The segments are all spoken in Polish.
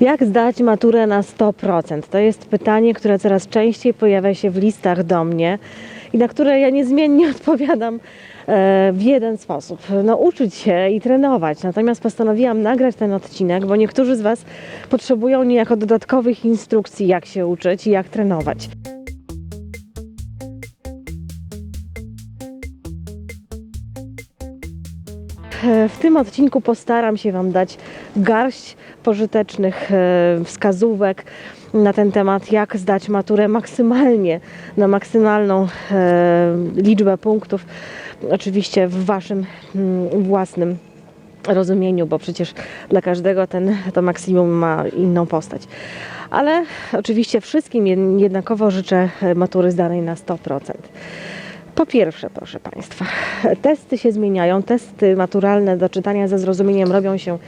Jak zdać maturę na 100%? To jest pytanie, które coraz częściej pojawia się w listach do mnie i na które ja niezmiennie odpowiadam e, w jeden sposób. No, uczyć się i trenować. Natomiast postanowiłam nagrać ten odcinek, bo niektórzy z Was potrzebują niejako dodatkowych instrukcji, jak się uczyć i jak trenować. W tym odcinku postaram się Wam dać garść pożytecznych e, wskazówek na ten temat, jak zdać maturę maksymalnie, na maksymalną e, liczbę punktów, oczywiście w Waszym mm, własnym rozumieniu, bo przecież dla każdego ten, to maksimum ma inną postać. Ale oczywiście wszystkim jed- jednakowo życzę e, matury zdanej na 100%. Po pierwsze, proszę Państwa, testy się zmieniają, testy maturalne do czytania ze zrozumieniem robią się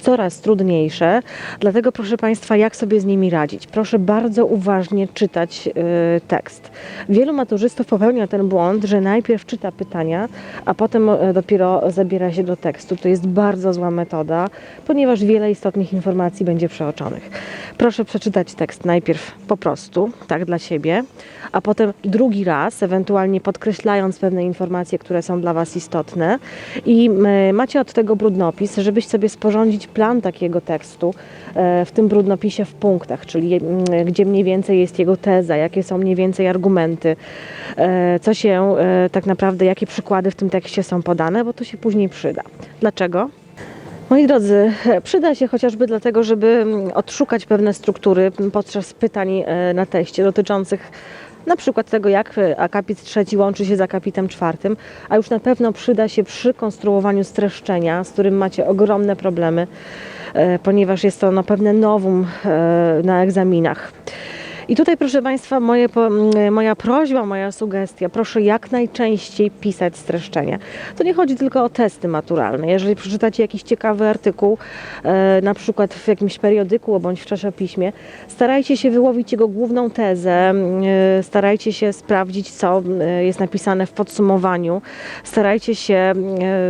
coraz trudniejsze, dlatego proszę Państwa, jak sobie z nimi radzić? Proszę bardzo uważnie czytać y, tekst. Wielu maturzystów popełnia ten błąd, że najpierw czyta pytania, a potem y, dopiero zabiera się do tekstu. To jest bardzo zła metoda, ponieważ wiele istotnych informacji będzie przeoczonych. Proszę przeczytać tekst najpierw po prostu, tak dla siebie, a potem drugi raz, ewentualnie podkreślając pewne informacje, które są dla Was istotne. I m, macie od tego brudnopis, żebyś sobie sporządzić plan takiego tekstu e, w tym brudnopisie w punktach, czyli m, gdzie mniej więcej jest jego teza, jakie są mniej więcej argumenty, e, co się e, tak naprawdę, jakie przykłady w tym tekście są podane, bo to się później przyda. Dlaczego? Moi drodzy, przyda się chociażby dlatego, żeby mm, odszukać pewne struktury podczas pytań e, na teście dotyczących na przykład tego, jak e, akapit trzeci łączy się z akapitem czwartym, a już na pewno przyda się przy konstruowaniu streszczenia, z którym macie ogromne problemy, e, ponieważ jest to no, pewne nowum e, na egzaminach. I tutaj, proszę Państwa, moje, moja prośba, moja sugestia, proszę jak najczęściej pisać streszczenia. To nie chodzi tylko o testy maturalne. Jeżeli przeczytacie jakiś ciekawy artykuł, e, na przykład w jakimś periodyku bądź w czasopiśmie, starajcie się wyłowić jego główną tezę, e, starajcie się sprawdzić, co e, jest napisane w podsumowaniu, starajcie się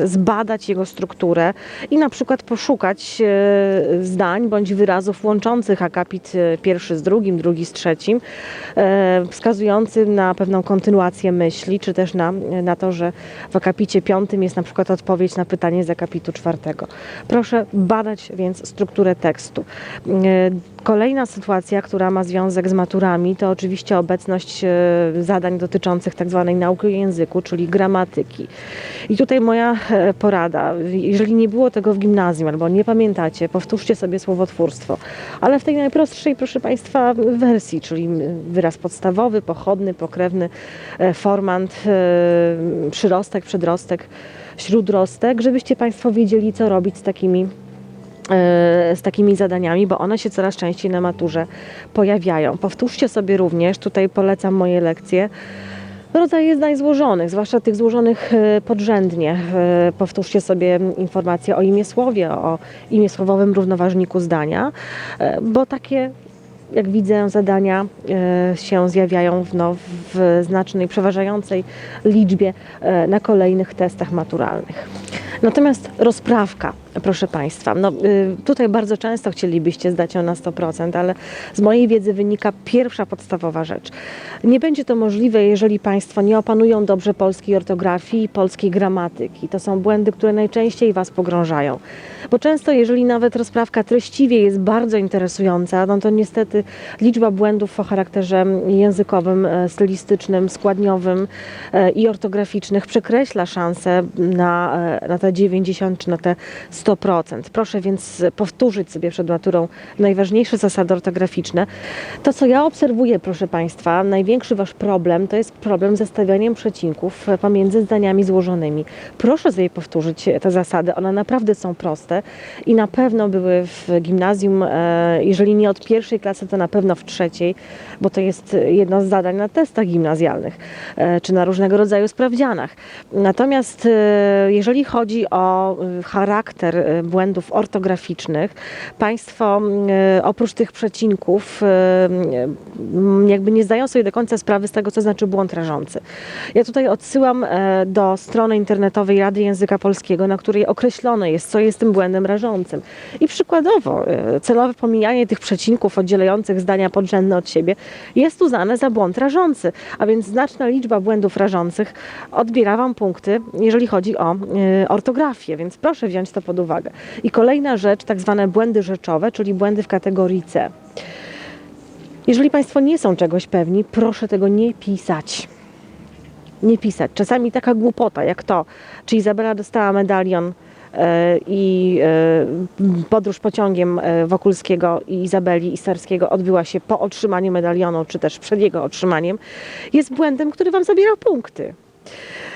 zbadać jego strukturę i na przykład poszukać zdań bądź wyrazów łączących akapit pierwszy z drugim, drugi z trzecim, e, wskazującym na pewną kontynuację myśli, czy też na, na to, że w akapicie piątym jest na przykład odpowiedź na pytanie z akapitu czwartego. Proszę badać więc strukturę tekstu. Kolejna sytuacja, która ma związek z maturami, to oczywiście obecność e, zadań dotyczących tak zwanej nauki języku, czyli gramatyki. I tutaj moja e, porada, jeżeli nie było tego w gimnazjum albo nie pamiętacie, powtórzcie sobie słowotwórstwo, ale w tej najprostszej, proszę Państwa, wersji, czyli wyraz podstawowy, pochodny, pokrewny, e, formant, przyrostek, przedrostek, śródrostek, żebyście Państwo wiedzieli, co robić z takimi z takimi zadaniami, bo one się coraz częściej na maturze pojawiają. Powtórzcie sobie również, tutaj polecam moje lekcje, rodzaje zdań złożonych, zwłaszcza tych złożonych e, podrzędnie. E, Powtórzcie sobie informacje o imię słowie, o imię słowowym równoważniku zdania, e, bo takie jak widzę, zadania e, się zjawiają w, no, w znacznej, przeważającej liczbie e, na kolejnych testach maturalnych. Natomiast rozprawka, proszę Państwa, no, y, tutaj bardzo często chcielibyście zdać ją na 100%, ale z mojej wiedzy wynika pierwsza podstawowa rzecz. Nie będzie to możliwe, jeżeli Państwo nie opanują dobrze polskiej ortografii i polskiej gramatyki. To są błędy, które najczęściej Was pogrążają. Bo często, jeżeli nawet rozprawka treściwie jest bardzo interesująca, no to niestety liczba błędów o charakterze językowym, e, stylistycznym, składniowym e, i ortograficznych przekreśla szanse na, e, na te 90 czy na te 100%. Proszę więc powtórzyć sobie przed maturą najważniejsze zasady ortograficzne. To, co ja obserwuję, proszę Państwa, największy Wasz problem to jest problem ze stawianiem przecinków pomiędzy zdaniami złożonymi. Proszę sobie powtórzyć te zasady, one naprawdę są proste i na pewno były w gimnazjum, e, jeżeli nie od pierwszej klasy, to na pewno w trzeciej, bo to jest jedno z zadań na testach gimnazjalnych e, czy na różnego rodzaju sprawdzianach. Natomiast e, jeżeli chodzi o charakter y, błędów ortograficznych, Państwo y, oprócz tych przecinków y, jakby nie zdają sobie do końca sprawy z tego, co znaczy błąd rażący. Ja tutaj odsyłam e, do strony internetowej Rady Języka Polskiego, na której określone jest, co jest tym błędem rażącym. I przykładowo y, celowe pomijanie tych przecinków oddzielających zdania podrzędne od siebie jest uznane za błąd rażący, a więc znaczna liczba błędów rażących odbiera Wam punkty, jeżeli chodzi o y, ortografię, więc proszę wziąć to pod uwagę. I kolejna rzecz, tak zwane błędy rzeczowe, czyli błędy w kategorii C. Jeżeli Państwo nie są czegoś pewni, proszę tego nie pisać. Nie pisać. Czasami taka głupota jak to, czy Izabela dostała medalion e, i e, podróż pociągiem e, Wokulskiego i Izabeli i Starskiego odbyła się po otrzymaniu medalionu, czy też przed jego otrzymaniem, jest błędem, który Wam zabiera punkty.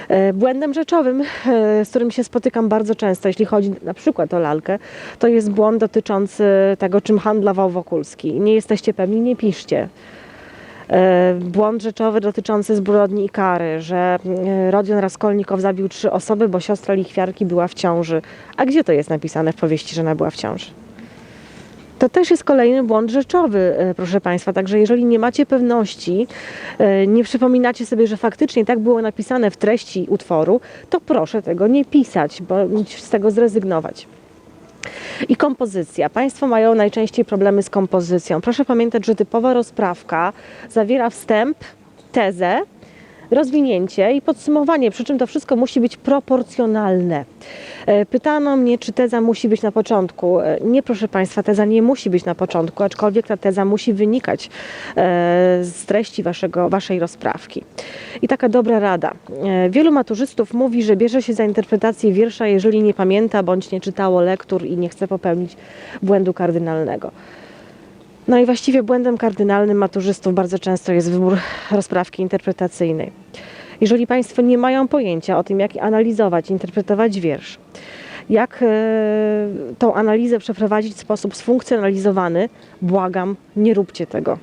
E, Błędem rzeczowym, e, z którym się spotykam bardzo często, jeśli chodzi na przykład o lalkę, to jest błąd dotyczący tego, czym handlował Wokulski. Nie jesteście pewni, nie piszcie. E, Błąd rzeczowy dotyczący zbrodni i kary, że Rodion Raskolnikow zabił trzy osoby, bo siostra lichwiarki była w ciąży. A gdzie to jest napisane w powieści, że ona była w ciąży? To też jest kolejny błąd rzeczowy, e, proszę Państwa. Także jeżeli nie macie pewności, e, nie przypominacie sobie, że faktycznie tak było napisane w treści utworu, to proszę tego nie pisać, bo z tego zrezygnować. I kompozycja. Państwo mają najczęściej problemy z kompozycją. Proszę pamiętać, że typowa rozprawka zawiera wstęp, tezę, rozwinięcie i podsumowanie, przy czym to wszystko musi być proporcjonalne. E, Pytano mnie, czy teza musi być na początku. E, Nie, proszę Państwa, teza nie musi być na początku, aczkolwiek ta teza musi wynikać e, z treści waszego, Waszej rozprawki. I taka dobra rada. Wielu maturzystów mówi, że bierze się za interpretację wiersza, jeżeli nie pamięta bądź nie czytało lektur i nie chce popełnić błędu kardynalnego. No i właściwie błędem kardynalnym maturzystów bardzo często jest wybór rozprawki interpretacyjnej. Jeżeli Państwo nie mają pojęcia o tym, jak analizować, interpretować wiersz, jak e, tą analizę przeprowadzić w sposób sfunkcjonalizowany, błagam, nie róbcie tego.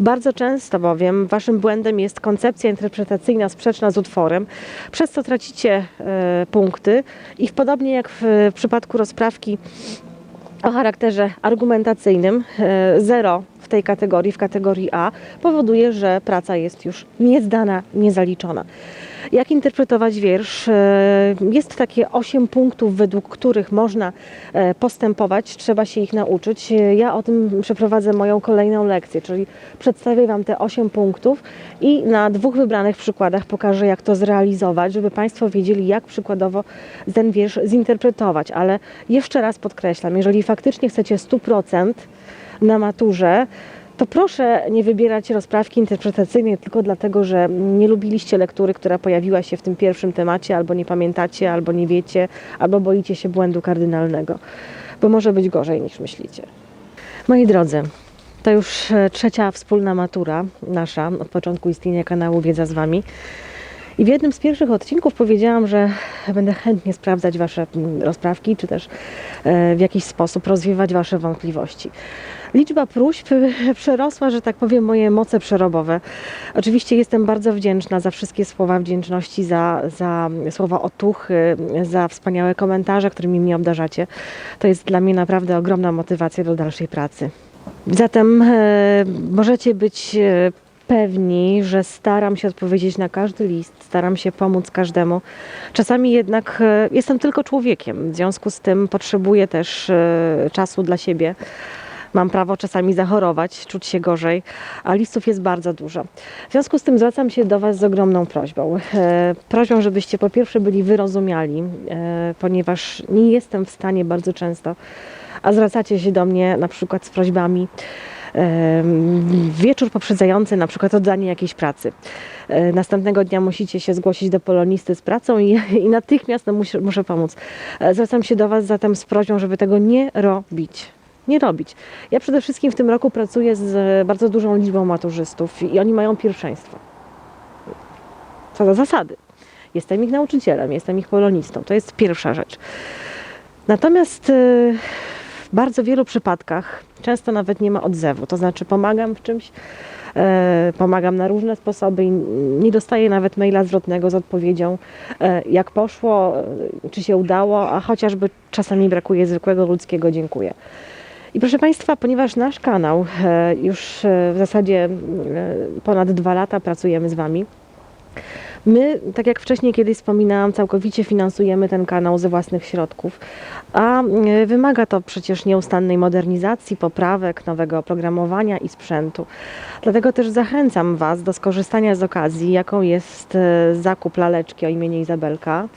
Bardzo często bowiem waszym błędem jest koncepcja interpretacyjna sprzeczna z utworem, przez co tracicie e, punkty i podobnie jak w, w przypadku rozprawki o charakterze argumentacyjnym, e, zero w tej kategorii, w kategorii A, powoduje, że praca jest już niezdana, niezaliczona. Jak interpretować wiersz? E, Jest takie 8 punktów, według których można e, postępować, trzeba się ich nauczyć. E, Ja o tym przeprowadzę moją kolejną lekcję, czyli przedstawię Wam te 8 punktów i na dwóch wybranych przykładach pokażę, jak to zrealizować, żeby Państwo wiedzieli, jak przykładowo ten wiersz zinterpretować. Ale jeszcze raz podkreślam, jeżeli faktycznie chcecie 100% na maturze, to proszę nie wybierać rozprawki interpretacyjnej tylko dlatego, że nie lubiliście lektury, która pojawiła się w tym pierwszym temacie, albo nie pamiętacie, albo nie wiecie, albo boicie się błędu kardynalnego, bo może być gorzej niż myślicie. Moi drodzy, to już e, trzecia wspólna matura nasza od początku istnienia kanału Wiedza z Wami. I w jednym z pierwszych odcinków powiedziałam, że będę chętnie sprawdzać Wasze mm, rozprawki, czy też e, w jakiś sposób rozwiewać Wasze wątpliwości. Liczba próśb przerosła, że tak powiem, moje moce przerobowe. Oczywiście jestem bardzo wdzięczna za wszystkie słowa wdzięczności, za, za słowa otuchy, za wspaniałe komentarze, którymi mnie obdarzacie. To jest dla mnie naprawdę ogromna motywacja do dalszej pracy. Zatem e, możecie być e, pewni, że staram się odpowiedzieć na każdy list, staram się pomóc każdemu. Czasami jednak e, jestem tylko człowiekiem, w związku z tym potrzebuję też e, czasu dla siebie. Mam prawo czasami zachorować, czuć się gorzej, a listów jest bardzo dużo. W związku z tym zwracam się do Was z ogromną prośbą. E, prośbą, żebyście po pierwsze byli wyrozumiali, ponieważ nie jestem w stanie bardzo często, a zwracacie się do mnie na przykład z prośbami wieczór poprzedzający na przykład oddanie jakiejś pracy. E, Następnego dnia musicie się zgłosić do polonisty z pracą i, i natychmiast no, muszę, muszę pomóc. E, Zwracam się do Was zatem z prośbą, żeby tego nie robić. Nie robić. Ja przede wszystkim w tym roku pracuję z bardzo dużą liczbą maturzystów i oni mają pierwszeństwo. Co za zasady. Jestem ich nauczycielem, jestem ich polonistą. To jest pierwsza rzecz. Natomiast e, bardzo wielu przypadkach często nawet nie ma odzewu. To znaczy pomagam w czymś, e, pomagam na różne sposoby i nie dostaję nawet maila zwrotnego z odpowiedzią, e, jak poszło, e, czy się udało, a chociażby czasami brakuje zwykłego ludzkiego dziękuję. I proszę Państwa, ponieważ nasz kanał już w zasadzie ponad dwa lata pracujemy z Wami, My, tak jak wcześniej kiedyś wspominałam, całkowicie finansujemy ten kanał ze własnych środków, a e, wymaga to przecież nieustannej modernizacji, poprawek, nowego oprogramowania i sprzętu. Dlatego też zachęcam Was do skorzystania z okazji, jaką jest e, zakup laleczki o imieniu Izabelka.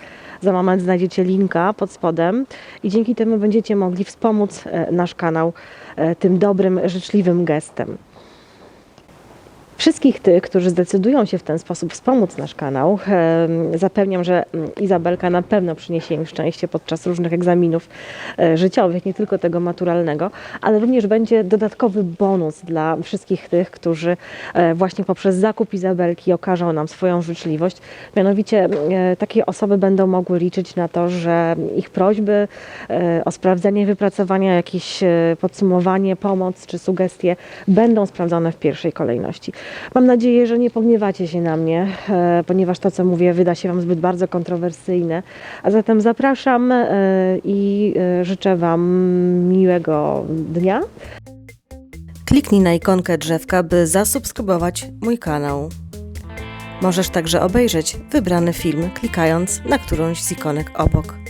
Za moment znajdziecie linka pod spodem i dzięki temu będziecie mogli wspomóc e, nasz kanał tym dobrym, życzliwym gestem. Wszystkich tych, którzy zdecydują się w ten sposób wspomóc nasz kanał, zapewniam, że mm, Izabelka na pewno przyniesie im szczęście podczas różnych egzaminów e, życiowych, nie tylko tego maturalnego, ale również będzie dodatkowy bonus dla wszystkich tych, którzy e, właśnie poprzez zakup Izabelki okażą nam swoją życzliwość. Mianowicie e, takie osoby będą mogły liczyć na to, że ich prośby o sprawdzenie wypracowania, jakieś podsumowanie, pomoc czy sugestie będą sprawdzone w pierwszej kolejności. Mam nadzieję, że nie pogniewacie się na mnie, e, ponieważ to, co mówię, wyda się Wam zbyt bardzo kontrowersyjne. A zatem zapraszam e, i e, życzę Wam miłego dnia. Kliknij na ikonkę drzewka, by zasubskrybować mój kanał. Możesz także obejrzeć wybrany film, klikając na którąś z ikonek obok.